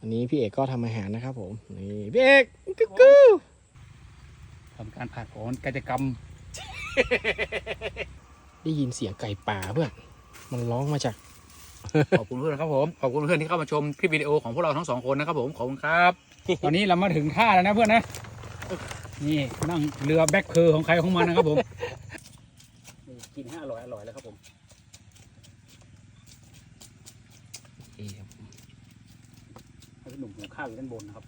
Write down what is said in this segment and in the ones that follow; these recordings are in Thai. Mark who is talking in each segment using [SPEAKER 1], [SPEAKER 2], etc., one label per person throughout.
[SPEAKER 1] อันนี้พี่เอกก็ทำอาหารนะครับ ผมนี่พี่เอกกุ๊กกู
[SPEAKER 2] ทำการผ่าถอนกิจกรรม
[SPEAKER 1] ได้ยินเสียงไก่ป่าเพื่อนมันร้องมาจาก
[SPEAKER 2] ขอบคุณเพื่อนครับผม ขอบคุณเพื่อนที่เข้ามาชมคลิปวิดีโอของพวกเราทั้งสองคนนะครับผมขอบคุณครับ ตอนนี้เรามาถึงท่าแล้วนะเพื่อนนะ นี่นั่งเรือแบ็คเพลของใครของมันนะครับผมนี่กินให้อร่อยอร่อยแล้วครับผม
[SPEAKER 1] นี่ครับผม
[SPEAKER 2] ให้ พี่หนุ่มหุงข้าวอยู่ด้านบนนะครับ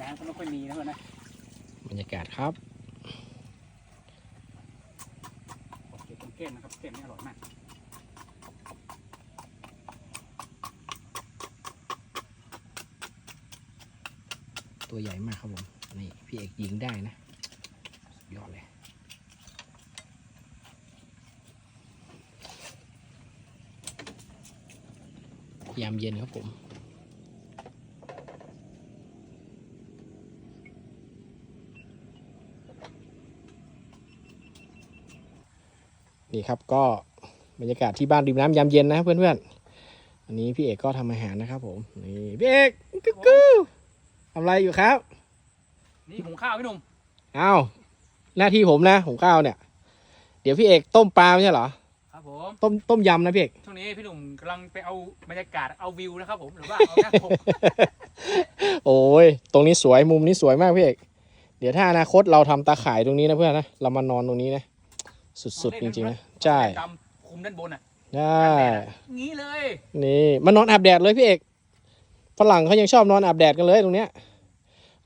[SPEAKER 2] น้ำก็ไม่ค่อยมีนะเพื่อนนะ
[SPEAKER 1] บรรยากาศครับ
[SPEAKER 2] โอเคต้นแก้มนะครับแก้มนี่อร่อยมาก
[SPEAKER 1] ตัวใหญ่มากครับผมนี่พี่เอกยิงได้นะสุดยอดเลย ยามเย็นครับผม นี่ครับก็บรรยากาศที่บ้านริมน้ำยามเย็นนะเพื่อนๆ อันนี้พี่เอกก็ทำอาหารนะครับผม นี่พี่เอกกุ๊กกูทำอะไรอยู่ครับ
[SPEAKER 2] นี่หุงข้าวพี่หนุ่ม
[SPEAKER 1] อ้าวหน้าที่ผมนะของข้าวเนี่ย เดี๋ยวพี่เอกต้มปลาไม่ใช่เหรอ
[SPEAKER 2] ครับผม
[SPEAKER 1] ต้มต้มยำนะพี่เอก
[SPEAKER 2] ช่วงนี้พี่หนุ่มกำลังไปเอาบรรยากาศเอาวิวนะครับผมหรือว่าเอาหน้าปก
[SPEAKER 1] โอ้ย ตรงนี้สวยมุมนี้สวยมากพี่เอก เดี๋ยวถ้าอนาคตเราทำตาข่ายตรงนี้นะเพื่อนนะ เรามานอนตรงนี้นะ สุดๆจริงๆนะ ใช่
[SPEAKER 2] ดำคุมด้านบนอะ
[SPEAKER 1] ได้
[SPEAKER 2] งี้เลย
[SPEAKER 1] นี่มานอนอาบแดดเลยพี่เอกฝรั่งเขายังชอบนอนอาบแดดกันเลยตรงเนี้ย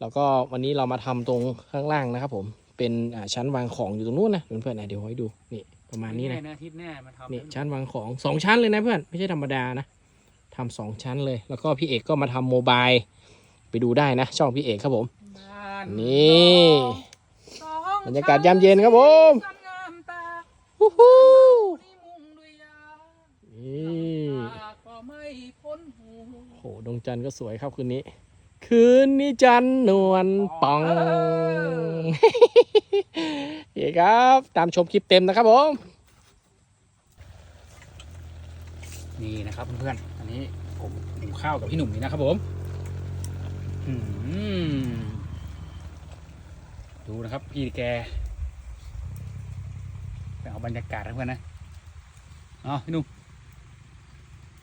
[SPEAKER 1] แล้วก็วันนี้เรามาทำตรงข้างล่างนะครับผม เป็นอ่าชั้นวางของอยู่ตรงนู้นนะเพื่อนๆนะเดี๋ยวให้ดูนี่ ประมาณนี้นะ
[SPEAKER 2] อาทิตย์แน่มาทำ
[SPEAKER 1] นี่ชั้นวางของสองชั้นเลยนะเพื่อนไม่ใช่ธรรมดานะทำสองชั้นเลย แล้วก็พี่เอกก็มาทำโมบายไปดูได้นะ ช่องพี่เอกครับผม
[SPEAKER 2] บ้าน
[SPEAKER 1] นี่
[SPEAKER 2] สอง
[SPEAKER 1] บรรยากาศยามเย็นครับผม
[SPEAKER 2] ชั้นงามตา
[SPEAKER 1] ฮู้ฮู้
[SPEAKER 2] ที่มุ่งด้วยยา
[SPEAKER 1] นี่
[SPEAKER 2] ตาก็ไม่พ้นหู
[SPEAKER 1] โหดวงจันทร์ก็สวยครับคืนนี้ คืนนี้จันทร์นวลป่อง พี่ครับ ตามชมคลิปเต็มนะครับผม
[SPEAKER 2] นี่นะครับเพื่อนๆอันนี้ผมหุงข้าวกับพี่หนุ่มนี่นะครับผมดูนะครับ พี่แกไปเอาบรรยากาศนะเพื่อนนะเอ๋อพี่หนุ่ม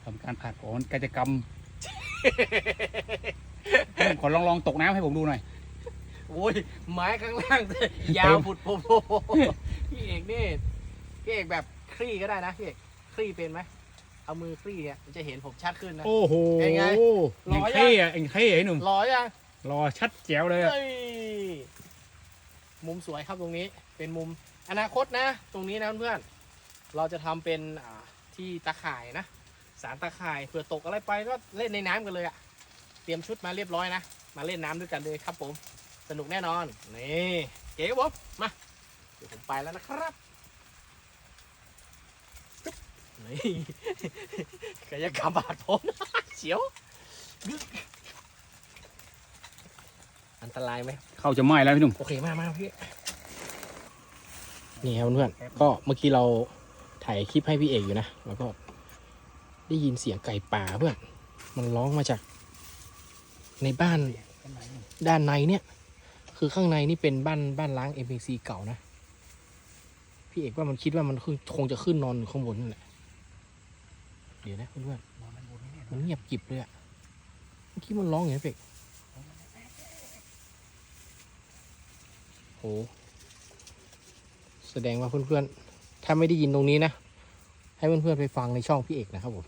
[SPEAKER 2] ทำการผ่าถอนกิจกรรมพี่หนุ่มขอลองลองตกน้ำให้ผมดูหน่อย
[SPEAKER 1] โอ้ยไม้ข้างล่างยาวผุดโผล่พี่เอกนี่พี่เอกแบบคลี่ก็ได้นะพี่เอกคลี่เป็นไหมเอามือคลี่เนี่ยมันจะเห็นผมชัดขึ้นนะ
[SPEAKER 2] โอ้โห
[SPEAKER 1] เป็นไง
[SPEAKER 2] เอ็งเท่อะเอ็งเท่อะไอ้หนุ่ม
[SPEAKER 1] รอยัง
[SPEAKER 2] รอชัดแจ๋วเลยอะ
[SPEAKER 1] เอ้ยมุมสวยครับตรงนี้เป็นมุมอนาคตนะ ตรงนี้นะเพื่อนๆเราจะทำเป็นอ่าที่ตะข่ายนะ สารตะข่ายเผื่อตกอะไรไปก็เล่นในน้ำกันเลยอะเตรียมชุดมาเรียบร้อยนะ มาเล่นน้ำด้วยกันเลยครับผม สนุกแน่นอน นี่เก๋ครับผมมา เดี๋ยวผมไปแล้วนะครับจุ๊บนี่กายกรรมบาดผมเสียวยึกอันตรายไหม
[SPEAKER 2] เข้าจะไหม้แล้วพี่หนุ่ม
[SPEAKER 1] โอเคมากมากพี่นี่ครับเพื่อนๆก็เมื่อกี้เราถ่ายคลิปให้พี่เอกอยู่นะแล้วก็ได้ยินเสียงไก่ป่าเพื่อนมันร้องมาจาก ในบ้านด้านในเนี่ย คือข้างในนี่เป็นบ้านบ้านล้าง m อ c เก่านะ พี่เอกว่ามันคิดว่ามันขึ้นคงจะขึ้นนอนอยู่ข้างบนนั่นแหละ เดี๋ยวนะเพื่อนๆมันเงียบกริบเลยอะเมื่อกี้มันร้องอย่างนี้พี่เอกโห แสดงว่าเพื่อนๆ ถ้าไม่ได้ยินตรงนี้นะ ให้เพื่อนๆไปฟังในช่องพี่เอกนะครับผม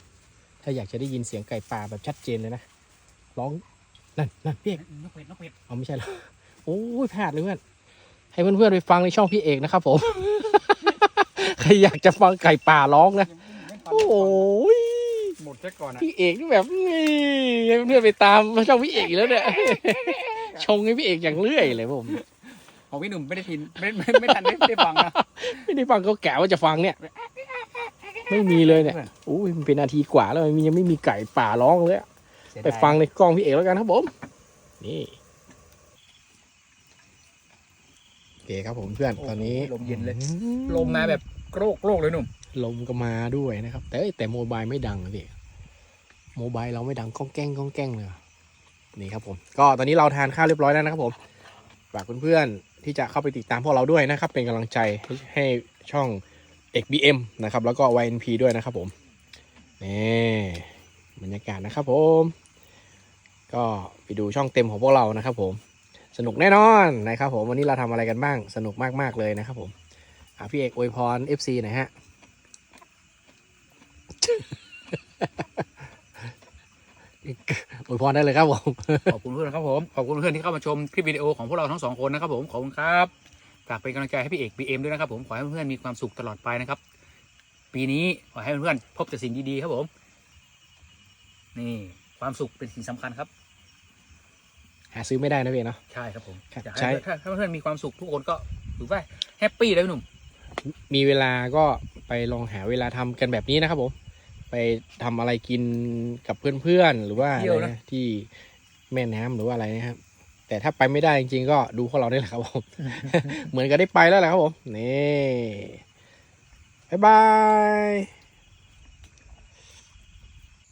[SPEAKER 1] ถ้าอยากจะได้ยินเสียงไก่ป่าแบบชัดเจนเลยนะ ร้อง นั่นนั่นพี่เอก
[SPEAKER 2] นกเป็ดนกเป็ด
[SPEAKER 1] เอาไม่ใช่หรอ โอ้ยพลาดเลยเพื่อน ให้เพื่อนๆไปฟังในช่องพี่เอกนะครับผม ใครอยากจะฟังไก่ป่าร้องนะ โอ้ย
[SPEAKER 2] หมดซะก่อนอะ
[SPEAKER 1] พี่เอกนี่แบบนี่ให้เพื่อนๆไปตามช่องพี่เอกอีกแล้วเนี่ย ชงให้พี่เอกอย่างเรื่อยเลยผม
[SPEAKER 2] ของพี่หนุ่มไม่ได้ทินไม่ไม่ไม่ทันได้ได้ฟังนะ
[SPEAKER 1] ไม่ได้ฟังเขาแกะว่าจะฟังเนี่ย ไม่มีเลยเนี่ยโอ้ยมันเป็นนาทีกว่าแล้วมันยังไม่มีไก่ป่าร้องเลยอะไปฟังในกล้องพี่เอกแล้วกันครับผม นี่โอ เคครับผมเพื่อนตอนนี้
[SPEAKER 2] ลมเย็นเลย
[SPEAKER 1] อื
[SPEAKER 2] ลมมาแบบโกรกโกรกเลยหนุ่ม
[SPEAKER 1] ลมก็มาด้วยนะครับ แต่เอ้ยแต่โมบายไม่ดังนะพี่โมบายเราไม่ดังก้องแก้งก้องแก้งเลยเหรอนี่ครับผม ก็ตอนนี้เราทานข้าวเรียบร้อยแล้วนะครับผมฝากเพื่อนๆที่จะเข้าไปติดตามพวกเราด้วยนะครับ เป็นกำลังใจให้ให้ช่องเอก BM นะครับ แล้วก็ YNP ด้วยนะครับผมนี่บรรยากาศนะครับผม ก็ไปดูช่องเต็มของพวกเรานะครับผม สนุกแน่นอนนะครับผมวันนี้เราทำอะไรกันบ้างสนุกมากๆเลยนะครับผมพี่เอกอวยพร FC หน่อยฮะอวยพรได้เลยครับผม
[SPEAKER 2] ขอบคุณเพื่อนครับผมขอบคุณเพื่อนที่เข้ามาชมคลิปวิดีโอของพวกเราทั้งสองคนนะครับผมขอบคุณครับฝากเป็นกำลังใจให้พี่เอกบีเอ็มด้วยนะครับผมขอให้เพื่อนมีความสุขตลอดไปนะครับ ปีนี้ขอให้เพื่อนๆพบแต่สิ่งดีๆครับผม นี่ความสุขเป็นสิ่งสำคัญครับ
[SPEAKER 1] หาซื้อไม่ได้นะพี่เนาะ
[SPEAKER 2] ใช่ครับผม
[SPEAKER 1] ครับ
[SPEAKER 2] อยาก
[SPEAKER 1] ใช่
[SPEAKER 2] ให้ถ้าถ้าเพื่อนๆมีความสุขทุกคนก็ถือว่าแฮปปี้เลยพี่หนุ่ม
[SPEAKER 1] มีเวลาก็ไปลองหาเวลาทำกันแบบนี้นะครับผม ไปทำอะไรกินกับเพื่อนๆ หรือว่าอะไรนะที่แม่น้ำหรือว่าอะไรนะครับ แต่ถ้าไปไม่ได้จริงๆ ก็ดูพวกเราได้แหละครับผม เหมือนกับได้ไปแล้วแหละครับผม นี่บ๊ายบาย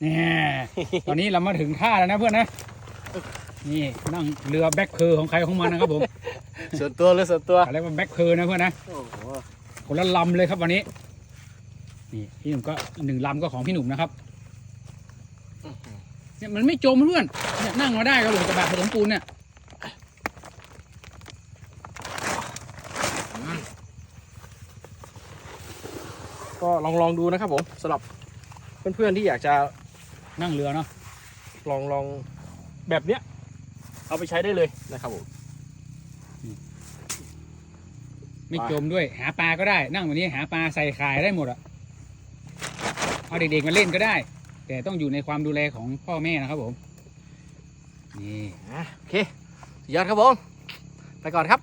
[SPEAKER 2] เนี่ย ตอนนี้เรามาถึงท่าแล้วนะเพื่อนนะ นี่นั่งเรือแบ็คเพอของใครของมันนะครับผม
[SPEAKER 1] ส่วนตัวหรือส่วนตัว
[SPEAKER 2] อะไรว่าแบ็คเพอนะเพื่อนนะ
[SPEAKER 1] โอ้โห
[SPEAKER 2] คนละลำเลยครับวันนี้ นี่พี่หนุ่มก็หนึ่งลำก็ของพี่หนุ่มนะครับเนี่ยมันไม่จมเพื่อนเนี่ยนั่งมาได้ครับผมกระบะผสมปูนเนี่ย
[SPEAKER 1] ก็ลองลองดูนะครับผมสำหรับเพื่อนๆที่อยากจะ
[SPEAKER 2] นั่งเรือเนาะ
[SPEAKER 1] ลองลองแบบเนี้ย เอาไปใช้ได้เลยนะครับผม
[SPEAKER 2] ไม่
[SPEAKER 1] ไป
[SPEAKER 2] จมด้วยหาปลาก็ได้ นั่งแบบนี้หาปลาใส่ขายได้หมดอะเอาเด็กๆมาเล่นก็ได้ แต่ต้องอยู่ในความดูแลของพ่อแม่นะครับผม นี่
[SPEAKER 1] อะโอเคสุดยอดครับผม ไปก่อนครับ